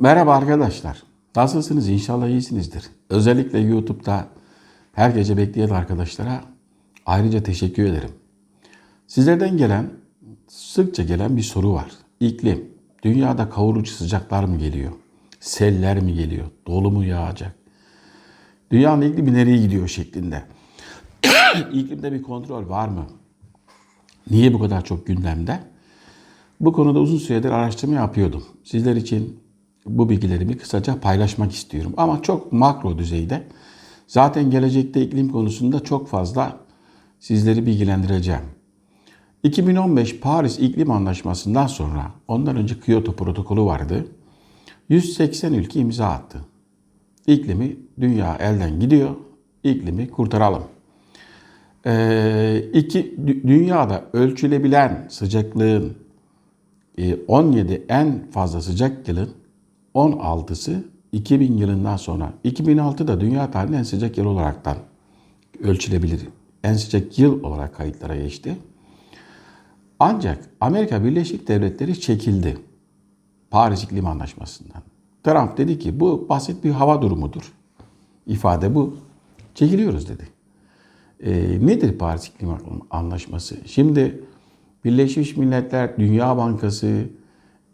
Merhaba arkadaşlar. Nasılsınız? İnşallah iyisinizdir. Özellikle YouTube'da her gece bekleyen arkadaşlara ayrıca teşekkür ederim. Sizlerden gelen, sıkça gelen bir soru var. İklim. Dünyada kavurucu sıcaklar mı geliyor? Seller mi geliyor? Dolu mu yağacak? Dünyanın iklimi nereye gidiyor şeklinde. İklimde bir kontrol var mı? Niye bu kadar çok gündemde? Bu konuda uzun süredir araştırma yapıyordum. Sizler için bu bilgilerimi kısaca paylaşmak istiyorum. Ama çok makro düzeyde. Zaten gelecekte iklim konusunda çok fazla sizleri bilgilendireceğim. 2015 Paris İklim Anlaşması'ndan sonra ondan önce Kyoto protokolü vardı. 180 ülke imza attı. İklimi dünya elden gidiyor. İklimi kurtaralım. Ee, iki, dü- dünyada ölçülebilen sıcaklığın e, 17 en fazla sıcak yılın 16'sı 2000 yılından sonra. 2006 da dünya tarihinin en sıcak yıl olaraktan ölçülebilir. En sıcak yıl olarak kayıtlara geçti. Ancak Amerika Birleşik Devletleri çekildi Paris İklim Anlaşması'ndan. Trump dedi ki bu basit bir hava durumudur. İfade bu. Çekiliyoruz dedi. E, nedir Paris İklim Anlaşması? Şimdi Birleşmiş Milletler, Dünya Bankası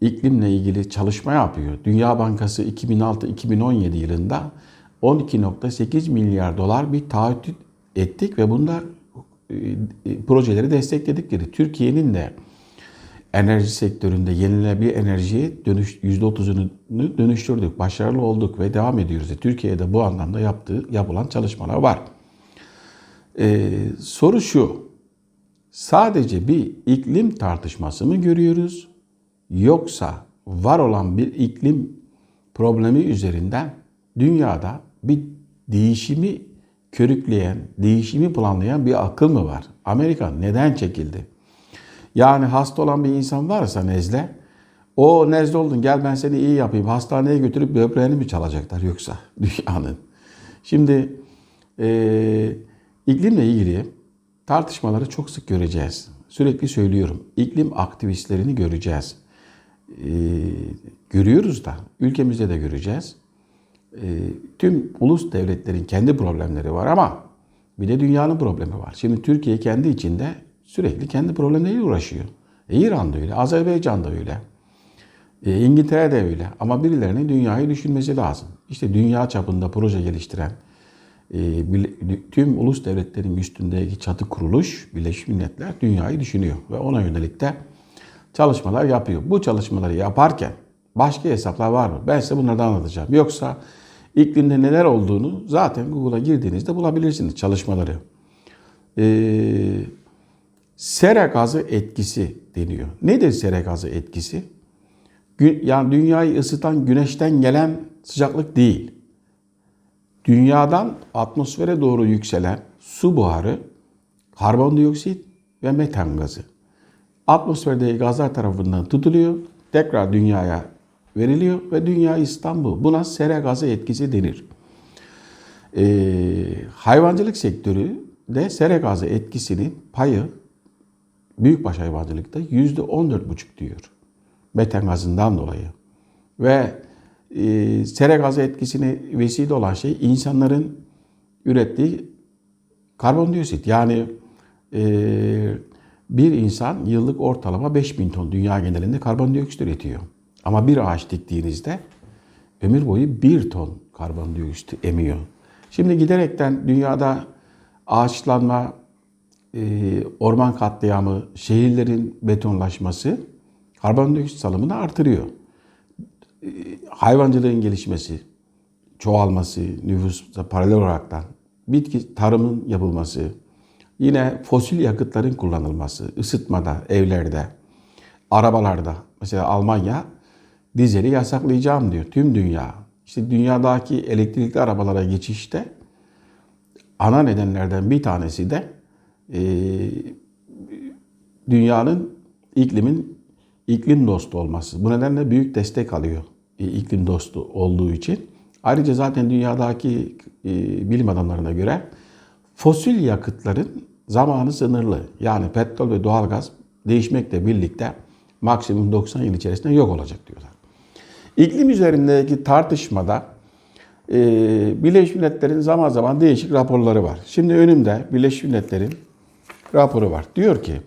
iklimle ilgili çalışma yapıyor. Dünya Bankası 2006-2017 yılında 12.8 milyar dolar bir taahhüt ettik ve bunlar e, e, projeleri destekledik dedi. Türkiye'nin de enerji sektöründe yenilenebilir enerjiye dönüş %30'unu dönüştürdük. Başarılı olduk ve devam ediyoruz. Türkiye'de bu anlamda yaptığı yapılan çalışmalar var. Ee, soru şu. Sadece bir iklim tartışması mı görüyoruz? Yoksa var olan bir iklim problemi üzerinden dünyada bir değişimi körükleyen, değişimi planlayan bir akıl mı var? Amerika neden çekildi? Yani hasta olan bir insan varsa nezle, o nezle oldun gel ben seni iyi yapayım hastaneye götürüp böbreğini mi çalacaklar yoksa dünyanın? Şimdi e, iklimle ilgili tartışmaları çok sık göreceğiz. Sürekli söylüyorum. İklim aktivistlerini göreceğiz. E, görüyoruz da ülkemizde de göreceğiz. E, tüm ulus devletlerin kendi problemleri var ama bir de dünyanın problemi var. Şimdi Türkiye kendi içinde sürekli kendi problemleriyle uğraşıyor. E, İran da öyle, Azerbaycan da öyle. E, İngiltere de öyle. Ama birilerinin dünyayı düşünmesi lazım. İşte dünya çapında proje geliştiren e, tüm ulus devletlerin üstündeki çatı kuruluş Birleşmiş Milletler dünyayı düşünüyor ve ona yönelik de çalışmalar yapıyor. Bu çalışmaları yaparken başka hesaplar var mı? Ben size bunlardan anlatacağım. Yoksa iklimde neler olduğunu zaten Google'a girdiğinizde bulabilirsiniz çalışmaları. Ee, sera gazı etkisi deniyor. Nedir sera gazı etkisi? Yani dünyayı ısıtan güneşten gelen sıcaklık değil. Dünyadan atmosfere doğru yükselen su buharı, karbondioksit ve metan gazı. Atmosferdeki gazlar tarafından tutuluyor, tekrar dünyaya veriliyor ve dünya İstanbul. Buna sera gazı etkisi denir. Ee, hayvancılık sektörü de sera gazı etkisinin payı büyükbaş hayvancılıkta yüzde on dört buçuk diyor. Metan gazından dolayı. Ve e, sera gazı etkisine vesile olan şey insanların ürettiği karbondioksit. Yani e, bir insan yıllık ortalama 5000 ton dünya genelinde karbondioksit üretiyor. Ama bir ağaç diktiğinizde ömür boyu 1 ton karbondioksit emiyor. Şimdi giderekten dünyada ağaçlanma, e, orman katliamı, şehirlerin betonlaşması karbondioksit salımını artırıyor. E, Hayvancılığın gelişmesi, çoğalması, nüfusla paralel olaraktan, bitki tarımın yapılması, yine fosil yakıtların kullanılması, ısıtmada, evlerde, arabalarda. Mesela Almanya dizeli yasaklayacağım diyor tüm dünya. İşte dünyadaki elektrikli arabalara geçişte ana nedenlerden bir tanesi de e, dünyanın iklimin iklim dostu olması. Bu nedenle büyük destek alıyor e, iklim dostu olduğu için. Ayrıca zaten dünyadaki e, bilim adamlarına göre fosil yakıtların zamanı sınırlı. Yani petrol ve doğalgaz değişmekle birlikte maksimum 90 yıl içerisinde yok olacak diyorlar. İklim üzerindeki tartışmada e, Birleşmiş Milletler'in zaman zaman değişik raporları var. Şimdi önümde Birleşmiş Milletler'in raporu var. Diyor ki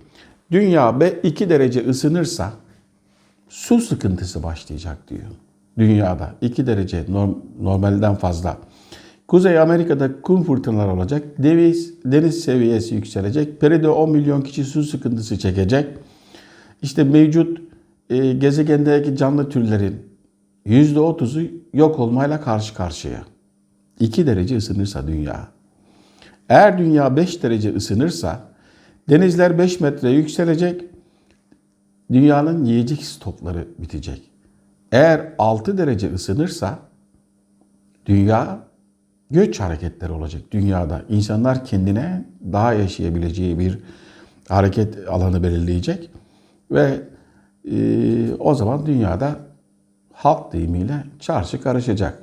dünya 2 derece ısınırsa su sıkıntısı başlayacak diyor. Dünyada 2 derece norm- normalden fazla. Kuzey Amerika'da kum fırtınaları olacak. Deniz, deniz seviyesi yükselecek. Peride 10 milyon kişi su sıkıntısı çekecek. İşte mevcut e, gezegendeki canlı türlerin %30'u yok olmayla karşı karşıya. 2 derece ısınırsa dünya. Eğer dünya 5 derece ısınırsa denizler 5 metre yükselecek. Dünyanın yiyecek stokları bitecek. Eğer 6 derece ısınırsa dünya göç hareketleri olacak dünyada. İnsanlar kendine daha yaşayabileceği bir hareket alanı belirleyecek ve e, o zaman dünyada halk deyimiyle çarşı karışacak.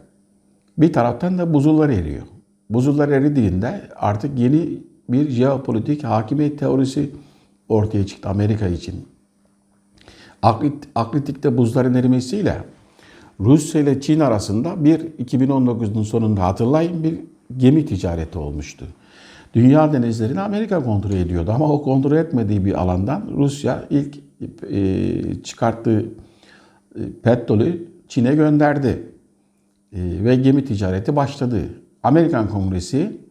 Bir taraftan da buzullar eriyor. Buzullar eridiğinde artık yeni bir jeopolitik hakimiyet teorisi ortaya çıktı Amerika için. Akrit, Akritik'te buzların erimesiyle Rusya ile Çin arasında bir 2019'un sonunda hatırlayın bir gemi ticareti olmuştu. Dünya denizlerini Amerika kontrol ediyordu ama o kontrol etmediği bir alandan Rusya ilk e, çıkarttığı e, petrolü Çin'e gönderdi. E, ve gemi ticareti başladı. Amerikan Kongresi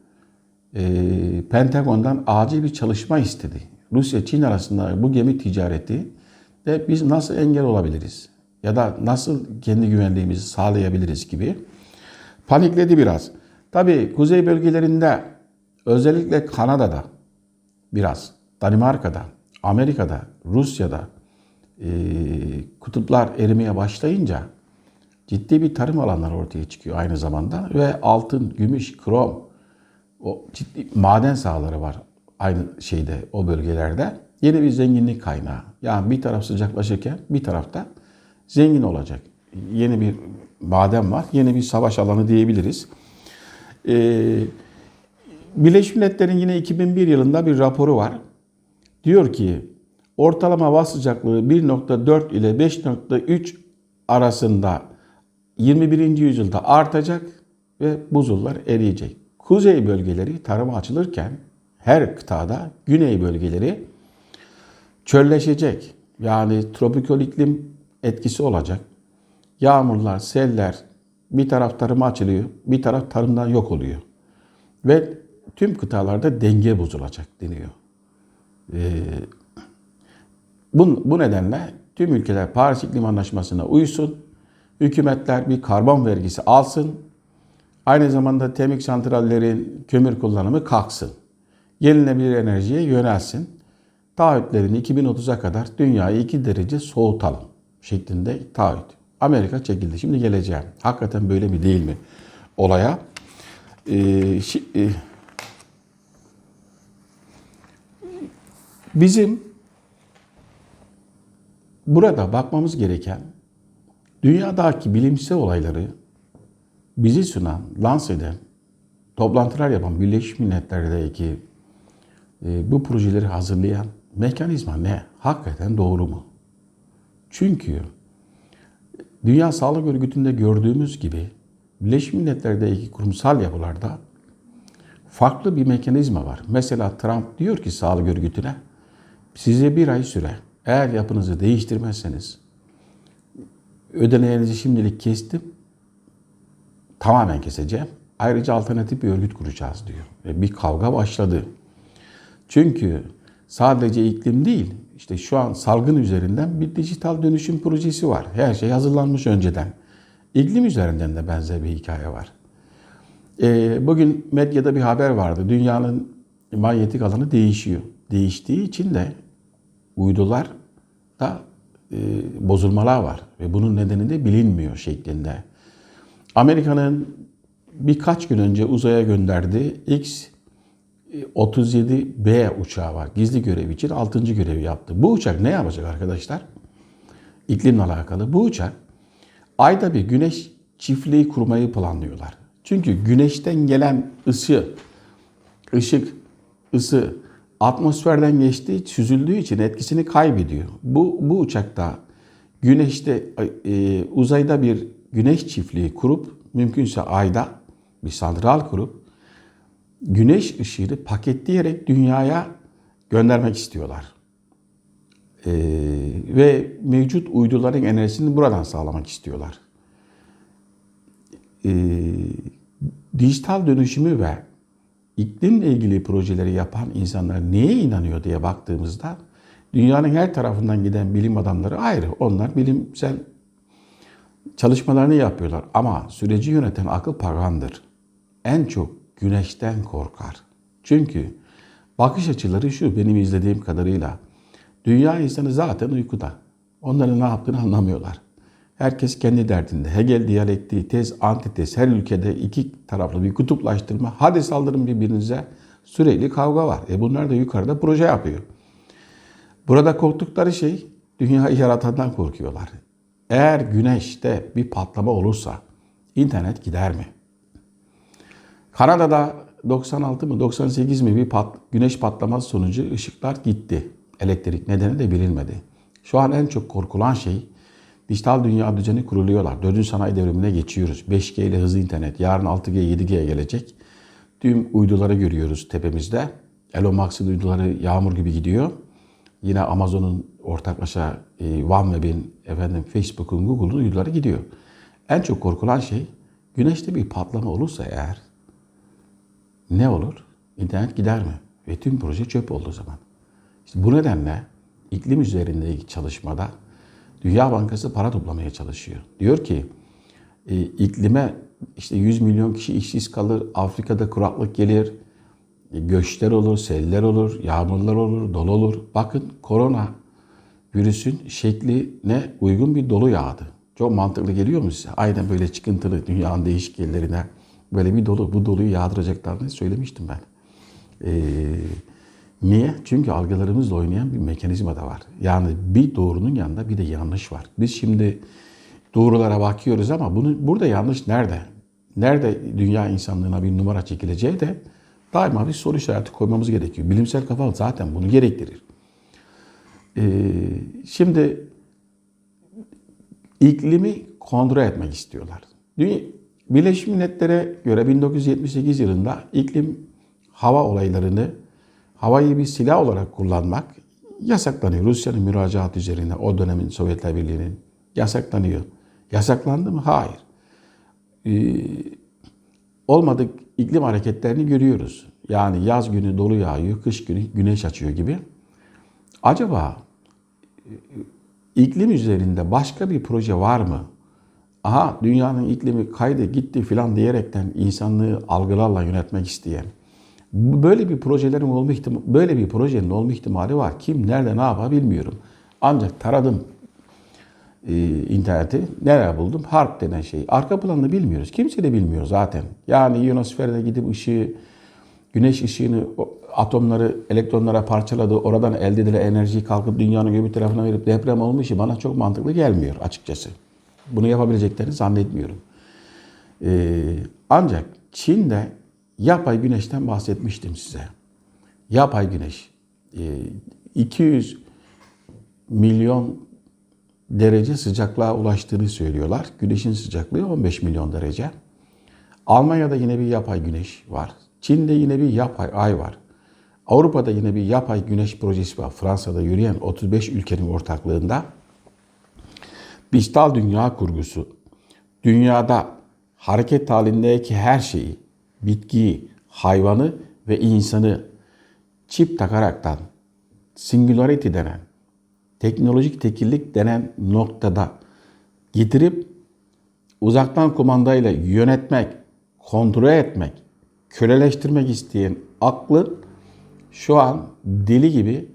Pentagon'dan acil bir çalışma istedi. Rusya Çin arasında bu gemi ticareti de biz nasıl engel olabiliriz? Ya da nasıl kendi güvenliğimizi sağlayabiliriz gibi panikledi biraz. Tabii kuzey bölgelerinde özellikle Kanada'da biraz, Danimarka'da, Amerika'da, Rusya'da e, kutuplar erimeye başlayınca ciddi bir tarım alanları ortaya çıkıyor aynı zamanda ve altın, gümüş, krom o ciddi maden sahaları var aynı şeyde o bölgelerde. Yeni bir zenginlik kaynağı. Yani bir taraf sıcaklaşırken bir tarafta zengin olacak. Yeni bir maden var. Yeni bir savaş alanı diyebiliriz. Ee, Birleşmiş Milletler'in yine 2001 yılında bir raporu var. Diyor ki ortalama hava sıcaklığı 1.4 ile 5.3 arasında 21. yüzyılda artacak ve buzullar eriyecek. Kuzey bölgeleri tarıma açılırken her kıtada güney bölgeleri çölleşecek. Yani tropikal iklim etkisi olacak. Yağmurlar, seller bir taraf tarıma açılıyor, bir taraf tarımdan yok oluyor. Ve tüm kıtalarda denge bozulacak deniyor. Ee, bu, bu nedenle tüm ülkeler Paris İklim Anlaşması'na uysun. Hükümetler bir karbon vergisi alsın. Aynı zamanda termik santrallerin kömür kullanımı kalksın. Yenilenebilir enerjiye yönelsin. Taahhütlerini 2030'a kadar dünyayı 2 derece soğutalım şeklinde taahhüt. Amerika çekildi. Şimdi geleceğim. Hakikaten böyle mi değil mi olaya? Ee, şi- e, bizim burada bakmamız gereken dünyadaki bilimsel olayları bizi sunan, lanse eden, toplantılar yapan Birleşmiş Milletler'deki e, bu projeleri hazırlayan mekanizma ne? Hakikaten doğru mu? Çünkü Dünya Sağlık Örgütü'nde gördüğümüz gibi Birleşmiş Milletler'deki kurumsal yapılarda farklı bir mekanizma var. Mesela Trump diyor ki Sağlık Örgütü'ne size bir ay süre eğer yapınızı değiştirmezseniz ödeneğinizi şimdilik kestim tamamen keseceğim. Ayrıca alternatif bir örgüt kuracağız diyor. Ve bir kavga başladı. Çünkü sadece iklim değil, işte şu an salgın üzerinden bir dijital dönüşüm projesi var. Her şey hazırlanmış önceden. İklim üzerinden de benzer bir hikaye var. Ee, bugün medyada bir haber vardı. Dünyanın manyetik alanı değişiyor. Değiştiği için de uydular da e, bozulmalar var. Ve bunun nedeni de bilinmiyor şeklinde. Amerika'nın birkaç gün önce uzaya gönderdiği X 37B uçağı var. Gizli görev için 6. görevi yaptı. Bu uçak ne yapacak arkadaşlar? İklimle alakalı. Bu uçak ayda bir güneş çiftliği kurmayı planlıyorlar. Çünkü güneşten gelen ısı, ışık, ısı atmosferden geçtiği, süzüldüğü için etkisini kaybediyor. Bu, bu uçakta güneşte e, uzayda bir güneş çiftliği kurup mümkünse ayda bir santral kurup güneş ışığını paketleyerek dünyaya göndermek istiyorlar. Ee, ve mevcut uyduların enerjisini buradan sağlamak istiyorlar. Ee, dijital dönüşümü ve iklimle ilgili projeleri yapan insanlar neye inanıyor diye baktığımızda dünyanın her tarafından giden bilim adamları ayrı. Onlar bilimsel çalışmalarını yapıyorlar ama süreci yöneten akıl pagandır. En çok güneşten korkar. Çünkü bakış açıları şu benim izlediğim kadarıyla. Dünya insanı zaten uykuda. Onların ne yaptığını anlamıyorlar. Herkes kendi derdinde. Hegel diyalektiği tez, antitez her ülkede iki taraflı bir kutuplaştırma. Hadi saldırın birbirinize. Sürekli kavga var. E bunlar da yukarıda proje yapıyor. Burada korktukları şey dünyayı yaratandan korkuyorlar. Eğer güneşte bir patlama olursa internet gider mi? Kanada'da 96 mı 98 mi bir pat, güneş patlaması sonucu ışıklar gitti. Elektrik nedeni de bilinmedi. Şu an en çok korkulan şey dijital dünya düzeni kuruluyorlar. 4. sanayi devrimine geçiyoruz. 5G ile hızlı internet. Yarın 6G 7G gelecek. Tüm uyduları görüyoruz tepemizde. Elon Musk'ın uyduları yağmur gibi gidiyor. Yine Amazon'un ortaklaşa e, OneWeb'in, efendim Facebook'un, Google'un uyduları gidiyor. En çok korkulan şey güneşte bir patlama olursa eğer ne olur? İnternet gider mi? Ve tüm proje çöp olduğu zaman. İşte bu nedenle iklim üzerindeki çalışmada Dünya Bankası para toplamaya çalışıyor. Diyor ki e, iklime işte 100 milyon kişi işsiz kalır, Afrika'da kuraklık gelir, e, göçler olur, seller olur, yağmurlar olur, dolu olur. Bakın korona virüsün şekline uygun bir dolu yağdı. Çok mantıklı geliyor mu size? Aynen böyle çıkıntılı dünyanın değişik yerlerine böyle bir dolu, bu doluyu yağdıracaklarını söylemiştim ben. Ee, niye? Çünkü algılarımızla oynayan bir mekanizma da var. Yani bir doğrunun yanında bir de yanlış var. Biz şimdi doğrulara bakıyoruz ama bunu burada yanlış nerede? Nerede dünya insanlığına bir numara çekileceği de daima bir soru işareti koymamız gerekiyor. Bilimsel kafa zaten bunu gerektirir. Ee, şimdi iklimi kontrol etmek istiyorlar. Dünya, Birleşmiş Milletler'e göre 1978 yılında iklim hava olaylarını havayı bir silah olarak kullanmak yasaklanıyor. Rusya'nın müracaat üzerine o dönemin Sovyetler Birliği'nin yasaklanıyor. Yasaklandı mı? Hayır. Ee, olmadık iklim hareketlerini görüyoruz. Yani yaz günü dolu yağıyor, kış günü güneş açıyor gibi. Acaba iklim üzerinde başka bir proje var mı? Aha dünyanın iklimi kaydı gitti filan diyerekten insanlığı algılarla yönetmek isteyen böyle bir projelerin olma ihtimali, böyle bir projenin olma ihtimali var. Kim nerede ne yapar bilmiyorum. Ancak taradım e, interneti. Nereye buldum? Harp denen şey. Arka planını bilmiyoruz. Kimse de bilmiyor zaten. Yani ionosferde gidip ışığı, güneş ışığını, atomları elektronlara parçaladı. Oradan elde edilen enerjiyi kalkıp dünyanın öbür tarafına verip deprem olmuş bana çok mantıklı gelmiyor açıkçası. Bunu yapabileceklerini zannetmiyorum. Ee, ancak Çin'de yapay güneşten bahsetmiştim size. Yapay güneş. Ee, 200 milyon derece sıcaklığa ulaştığını söylüyorlar. Güneşin sıcaklığı 15 milyon derece. Almanya'da yine bir yapay güneş var. Çin'de yine bir yapay ay var. Avrupa'da yine bir yapay güneş projesi var. Fransa'da yürüyen 35 ülkenin ortaklığında. Dijital dünya kurgusu. Dünyada hareket halindeki her şeyi, bitkiyi, hayvanı ve insanı çip takaraktan singularity denen, teknolojik tekillik denen noktada getirip uzaktan kumandayla yönetmek, kontrol etmek, köleleştirmek isteyen aklın şu an deli gibi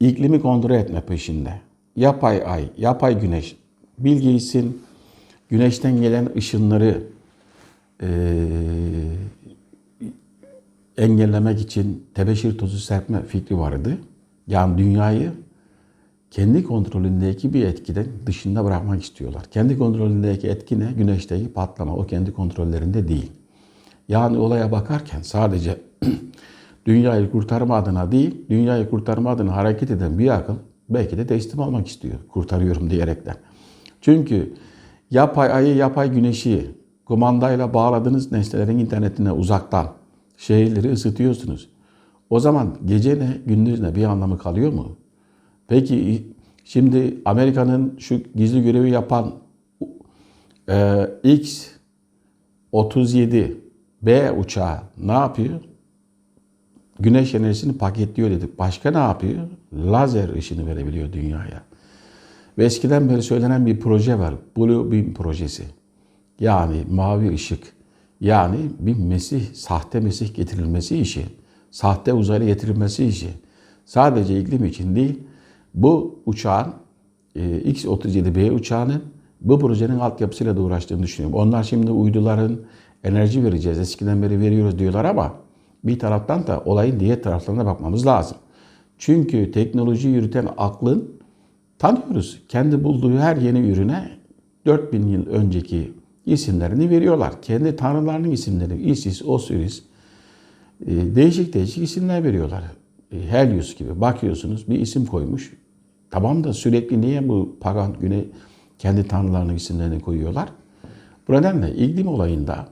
iklimi kontrol etme peşinde. Yapay ay, yapay güneş, Bill Gates'in güneşten gelen ışınları e, engellemek için tebeşir tozu serpme fikri vardı. Yani dünyayı kendi kontrolündeki bir etkiden dışında bırakmak istiyorlar. Kendi kontrolündeki etki ne? Güneşteki patlama. O kendi kontrollerinde değil. Yani olaya bakarken sadece dünyayı kurtarma adına değil, dünyayı kurtarma adına hareket eden bir akıl Belki de teslim olmak istiyor. Kurtarıyorum diyerekten. Çünkü yapay ayı, yapay güneşi kumandayla bağladığınız nesnelerin internetine uzaktan şehirleri ısıtıyorsunuz. O zaman gece ne, gündüz ne bir anlamı kalıyor mu? Peki şimdi Amerika'nın şu gizli görevi yapan e, X 37 B uçağı ne yapıyor? Güneş enerjisini paketliyor dedik. Başka ne yapıyor? Lazer ışını verebiliyor dünyaya. Ve eskiden beri söylenen bir proje var. Blue Beam projesi. Yani mavi ışık. Yani bir mesih, sahte mesih getirilmesi işi. Sahte uzaylı getirilmesi işi. Sadece iklim için değil, bu uçağın e, X-37B uçağının bu projenin altyapısıyla da uğraştığını düşünüyorum. Onlar şimdi uyduların enerji vereceğiz, eskiden beri veriyoruz diyorlar ama bir taraftan da olayın diğer taraflarına bakmamız lazım. Çünkü teknoloji yürüten aklın tanıyoruz. Kendi bulduğu her yeni ürüne 4000 yıl önceki isimlerini veriyorlar. Kendi tanrılarının isimleri Isis, Osiris e, değişik değişik isimler veriyorlar. E, Helios gibi bakıyorsunuz bir isim koymuş. Tamam da sürekli niye bu pagan güne kendi tanrılarının isimlerini koyuyorlar? Bu nedenle iklim olayında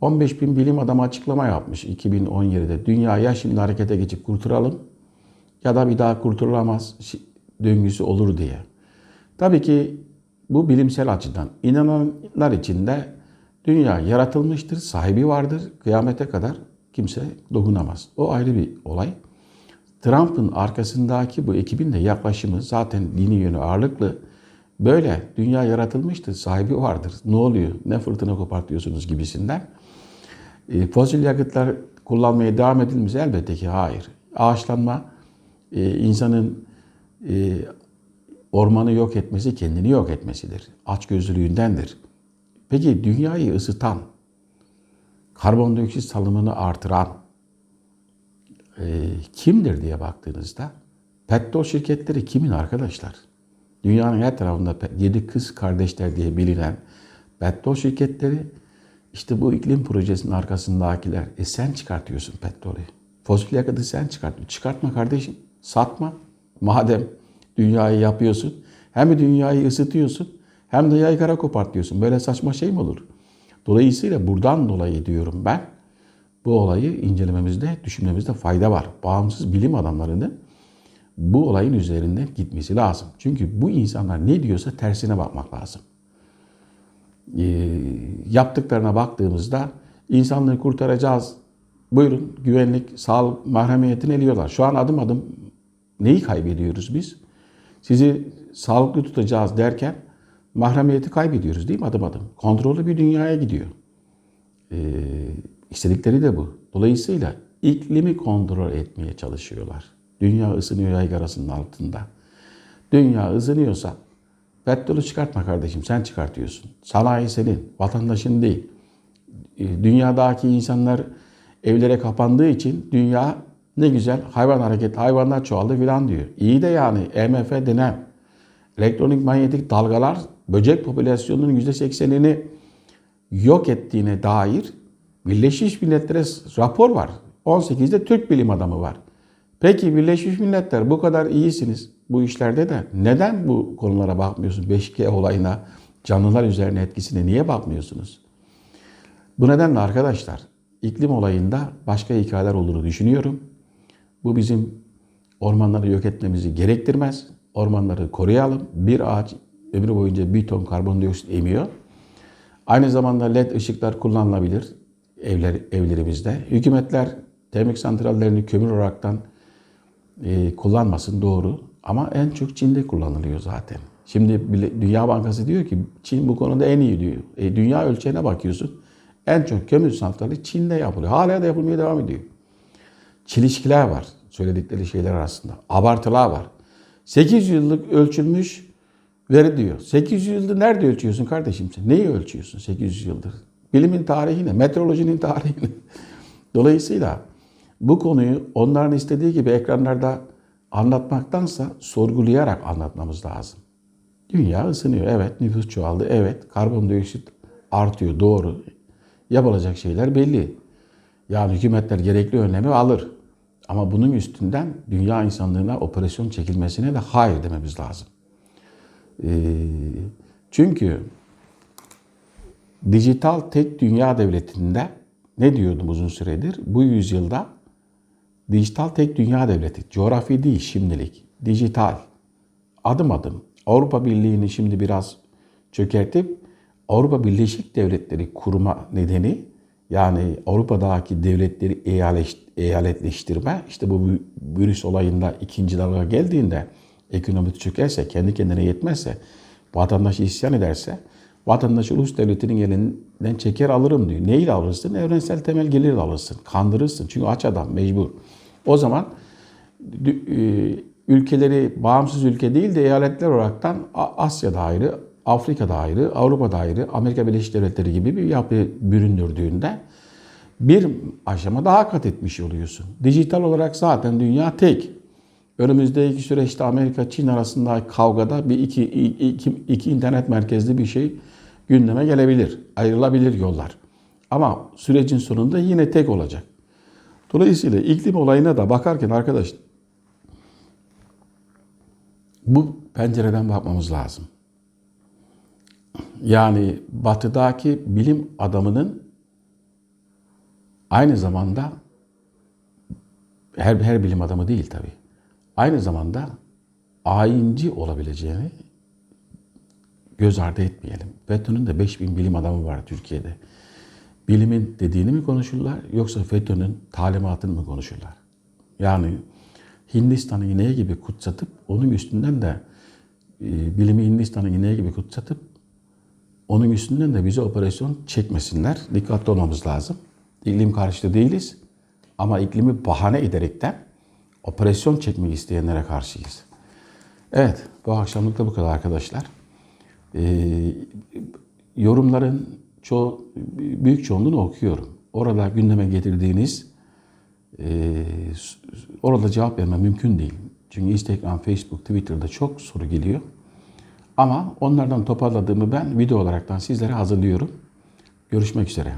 15 bin bilim adamı açıklama yapmış 2017'de. Dünyaya şimdi harekete geçip kurtaralım ya da bir daha kurturulamaz döngüsü olur diye. Tabii ki bu bilimsel açıdan inananlar için de dünya yaratılmıştır, sahibi vardır. Kıyamete kadar kimse dokunamaz. O ayrı bir olay. Trump'ın arkasındaki bu ekibin de yaklaşımı zaten dini yönü ağırlıklı. Böyle dünya yaratılmıştır, sahibi vardır. Ne oluyor, ne fırtına kopartıyorsunuz gibisinden. E, fosil yakıtlar kullanmaya devam edilmesi elbette ki hayır. Ağaçlanma e, insanın e, ormanı yok etmesi kendini yok etmesidir. Açgözlülüğündendir. Peki dünyayı ısıtan, karbondioksit salımını artıran e, kimdir diye baktığınızda petrol şirketleri kimin arkadaşlar? Dünyanın her tarafında yedi kız kardeşler diye bilinen petrol şirketleri işte bu iklim projesinin arkasındakiler. E sen çıkartıyorsun petrolü. Fosil yakıtı sen çıkartıyorsun. Çıkartma kardeşim. Satma. Madem dünyayı yapıyorsun. Hem dünyayı ısıtıyorsun hem de yaygara kopartıyorsun. Böyle saçma şey mi olur? Dolayısıyla buradan dolayı diyorum ben bu olayı incelememizde, düşünmemizde fayda var. Bağımsız bilim adamlarının bu olayın üzerinden gitmesi lazım. Çünkü bu insanlar ne diyorsa tersine bakmak lazım. E, yaptıklarına baktığımızda insanlığı kurtaracağız. Buyurun güvenlik, sağlık, mahremiyetini eliyorlar. Şu an adım adım neyi kaybediyoruz biz? Sizi sağlıklı tutacağız derken mahremiyeti kaybediyoruz değil mi adım adım? Kontrollü bir dünyaya gidiyor. Ee, istedikleri de bu. Dolayısıyla iklimi kontrol etmeye çalışıyorlar. Dünya ısınıyor yaygarasının altında. Dünya ısınıyorsa petrolü çıkartma kardeşim sen çıkartıyorsun. Sanayi senin, vatandaşın değil. Ee, dünyadaki insanlar evlere kapandığı için dünya ne güzel hayvan hareket, hayvanlar çoğaldı filan diyor. İyi de yani EMF denen elektronik manyetik dalgalar böcek popülasyonunun %80'ini yok ettiğine dair Birleşmiş Milletler'e rapor var. 18'de Türk bilim adamı var. Peki Birleşmiş Milletler bu kadar iyisiniz bu işlerde de neden bu konulara bakmıyorsunuz? 5G olayına, canlılar üzerine etkisine niye bakmıyorsunuz? Bu nedenle arkadaşlar iklim olayında başka hikayeler olduğunu düşünüyorum. Bu bizim ormanları yok etmemizi gerektirmez. Ormanları koruyalım. Bir ağaç ömrü boyunca bir ton karbondioksit emiyor. Aynı zamanda led ışıklar kullanılabilir evler, evlerimizde. Hükümetler termik santrallerini kömür olaraktan e, kullanmasın doğru. Ama en çok Çin'de kullanılıyor zaten. Şimdi Dünya Bankası diyor ki Çin bu konuda en iyi diyor. E, dünya ölçeğine bakıyorsun. En çok kömür santrali Çin'de yapılıyor. Hala da yapılmaya devam ediyor. Çelişkiler var söyledikleri şeyler arasında. Abartılar var. 800 yıllık ölçülmüş veri diyor. 800 yıldır nerede ölçüyorsun kardeşim sen? Neyi ölçüyorsun 800 yıldır? Bilimin tarihine, meteorolojinin tarihine. Dolayısıyla bu konuyu onların istediği gibi ekranlarda anlatmaktansa sorgulayarak anlatmamız lazım. Dünya ısınıyor. Evet nüfus çoğaldı. Evet karbondioksit artıyor. Doğru. Yapılacak şeyler belli. Yani hükümetler gerekli önlemi alır. Ama bunun üstünden dünya insanlığına operasyon çekilmesine de hayır dememiz lazım. Ee, çünkü dijital tek dünya devletinde ne diyordum uzun süredir? Bu yüzyılda dijital tek dünya devleti, coğrafi değil şimdilik, dijital, adım adım Avrupa Birliği'ni şimdi biraz çökertip Avrupa Birleşik Devletleri kurma nedeni yani Avrupa'daki devletleri eyaletleştirme işte bu virüs olayında ikinci dalga geldiğinde ekonomi çökerse, kendi kendine yetmezse, vatandaş isyan ederse vatandaşı ulus devletinin elinden çeker alırım diyor. Neyle alırsın? Evrensel temel gelir alırsın. Kandırırsın. Çünkü aç adam mecbur. O zaman e, ülkeleri bağımsız ülke değil de eyaletler olaraktan Asya'da ayrı, Afrika'da ayrı, Avrupa'da ayrı, Amerika Birleşik Devletleri gibi bir yapı büründürdüğünde bir aşama daha kat etmiş oluyorsun. Dijital olarak zaten dünya tek. Önümüzdeki süreçte Amerika Çin arasında kavgada bir iki, iki, iki internet merkezli bir şey gündeme gelebilir. Ayrılabilir yollar. Ama sürecin sonunda yine tek olacak. Dolayısıyla iklim olayına da bakarken arkadaş bu pencereden bakmamız lazım. Yani batıdaki bilim adamının aynı zamanda her, her bilim adamı değil tabii. Aynı zamanda ayinci olabileceğini göz ardı etmeyelim. FETÖ'nün de 5000 bilim adamı var Türkiye'de. Bilimin dediğini mi konuşurlar yoksa FETÖ'nün talimatını mı konuşurlar? Yani Hindistan'ı ineği gibi kutsatıp onun üstünden de e, bilimi Hindistan'ı ineği gibi kutsatıp onun üstünden de bize operasyon çekmesinler. Dikkatli olmamız lazım. İklim karşıtı değiliz. Ama iklimi bahane ederekten operasyon çekmek isteyenlere karşıyız. Evet, bu akşamlık da bu kadar arkadaşlar. Ee, yorumların çoğu, büyük çoğunluğunu okuyorum. Orada gündeme getirdiğiniz, e, orada cevap verme mümkün değil. Çünkü Instagram, Facebook, Twitter'da çok soru geliyor. Ama onlardan toparladığımı ben video olaraktan sizlere hazırlıyorum. Görüşmek üzere.